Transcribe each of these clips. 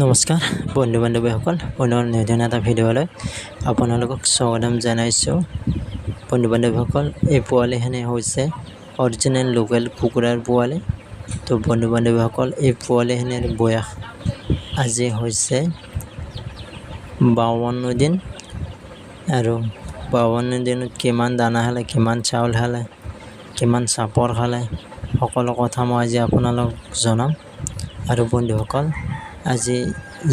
নমস্কাৰ বন্ধু বান্ধৱীসকল পুনৰ নতুন এটা ভিডিঅ'লৈ আপোনালোকক স্বাগতম জনাইছোঁ। বন্ধু বান্ধৱীসকল এই পোৱালিখিনি হৈছে অৰিজিনেল লোকেল কুকুৰাৰ পোৱালি। তো বন্ধু বান্ধৱীসকল এই পোৱালিখিনিৰ বয়স আজি হৈছে বাৱন্ন দিন। আৰু বাৱন্ন দিনত কিমান দানা খালে, কিমান চাউল খালে, কিমান চাপৰ খালে, সকলো কথা মই আজি আপোনালোকক জনাম। আৰু বন্ধুসকল আজি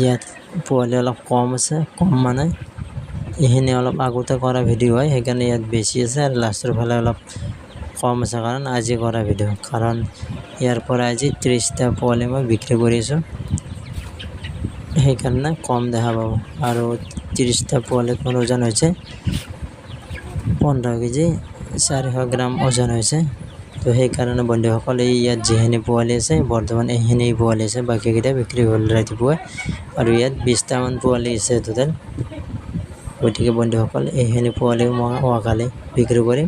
ইয়াত পোৱালি অলপ কম আছে, কম মানে। এইখিনি অলপ আগতে কৰা ভিডিঅ' হয়, সেইকাৰণে ইয়াত বেছি আছে আৰু লাষ্টৰ ফালে অলপ কম আছে কাৰণ আজি কৰা ভিডিঅ' কাৰণ ইয়াৰ পৰা আজি ত্ৰিছটা পোৱালি মই বিক্ৰী কৰিছোঁ সেইকাৰণে কম দেখা পাব। আৰু ত্ৰিছটা পোৱালিত মোৰ ওজন হৈছে, পোন্ধৰ কেজি, চাৰিশ গ্ৰাম ওজন হৈছে। তো সেইকাৰণে বন্ধুসকল এই ইয়াত যিখিনি পোৱালি আছে বৰ্তমান এইখিনি পোৱালি আছে বাকীকেইটা বিক্ৰী হ'ল ৰাতিপুৱা আৰু ইয়াত বিছটামান পোৱালি আছে টোটেল গতিকে বন্ধুসকল এইখিনি পোৱালিও মই অহাকালি বিক্ৰী কৰিম।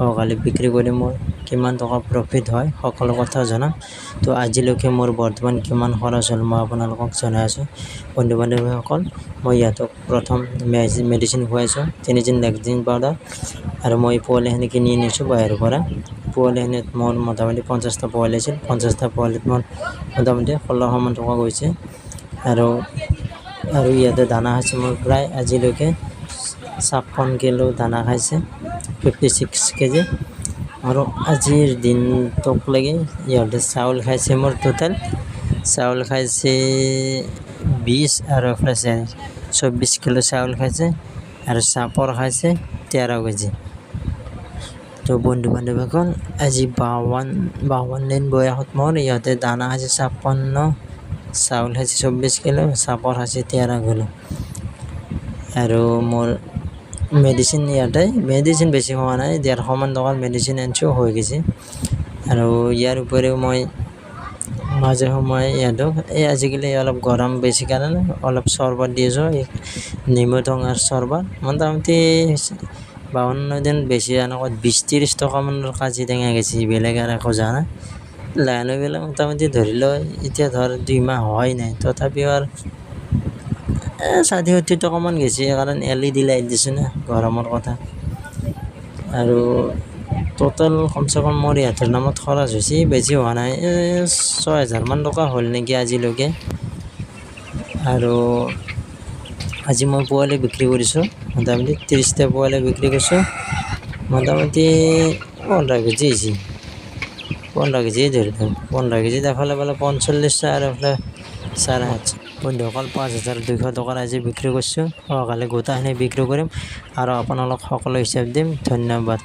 অহাকালি বিক্ৰী কৰি মোৰ কিমান টকা প্ৰফিট হয়, সকলো কথা জনাম তো আজিলৈকে মোৰ বৰ্তমান কিমান খৰচ হ'ল, মই আপোনালোকক জনাই আছোঁ। বন্ধু বান্ধৱীসকল মই ইহঁতক প্ৰথম মেডিচিন খুৱাইছোঁ, তিনিদিন লেকজিন পাউডাৰ আৰু মই পোৱালিখিনি কিনি আনিছোঁ বাহিৰৰ পৰা। পোৱালিখিনিত মোৰ মোটামুটি পঞ্চাছটা পোৱালি আছিল। পঞ্চাছটা পোৱালিত মোৰ মোটামুটি ষোল্লশমান টকা গৈছে। আৰু আৰু ইয়াতে দানা খাইছে মোৰ প্ৰায় আজিলৈকে ছাপন্ন কিলো দানা খাইছে, ফিফটি ছিক্স কেজি। আৰু আজিৰ দিনটোকলৈকে ইহঁতে চাউল খাইছে মোৰ টোটেল চাউল খাইছে বিছ আৰু এইফালে চৌব্বিছ কিলো চাউল খাইছে আৰু চাপৰ খাইছে তেৰ কেজি। তো বন্ধু বান্ধৱীসকল আজি বাৱন্ন বাৱন্ন দিন বয়সত মোৰ ইহঁতে দানা খাইছে ছাপন্ন, চাউল খাইছে চৌব্বিছ কিলো, চাপৰ খাইছে তেৰ কিলো। আৰু মোৰ মেডিচিন ইয়াতে মেডিচিন বেছি খোৱা নাই ডেৰশমান টকাৰ মেডিচিন আনিছোঁ হৈ গৈছে। আৰু ইয়াৰ উপৰিও মই মাজে সময়ে ইহঁতক এই আজিকালি অলপ গৰম বেছি কাৰণে অলপ চৰ্বত দি আছোঁ। নেমু টেঙাৰ চৰ্বত। মোটামুটি বাৱন্ন দিন বেছি এনেকুৱা বিছ ত্ৰিছ টকামানৰ কাজি টেঙা গেছি। বেলেগ আৰু একো যোৱা নাই। লাইনবিলাক মোটামুটি ধৰি লওক এতিয়া ধৰ দুই মাহ হোৱাই নাই। তথাপিও আৰু ষাঠি সত্তৰ টকামান গেছি কাৰণ এল ই ডি লাইট দিছোঁ না, গৰমৰ কথা। আৰু টোটেল কমচে কম মোৰ ইহঁতৰ নামত খৰচ হৈছে, বেছি হোৱা নাই ছয় হাজাৰমান টকা হ'ল নেকি আজিলৈকে। আৰু আজি মই পোৱালি বিক্ৰী কৰিছোঁ, মোটামুটি ত্ৰিছটা পোৱালি বিক্ৰী কৰিছোঁ, মোটামুটি পোন্ধৰ কেজি হৈছে। পোন্ধৰ কেজিয়ে ধৰি লওক, পোন্ধৰ কেজিত এফালে এফালে পঞ্চল্লিছটা আৰু এফালে চাৰে সাতশ। বন্ধুসকল পাঁচ হাজাৰ দুইশ টকাৰ আজি বিক্ৰী কৰিছোঁ। অহাকালি গোটাখিনি বিক্ৰী কৰিম আৰু আপোনালোক সকলো হিচাপ দিম। ধন্যবাদ।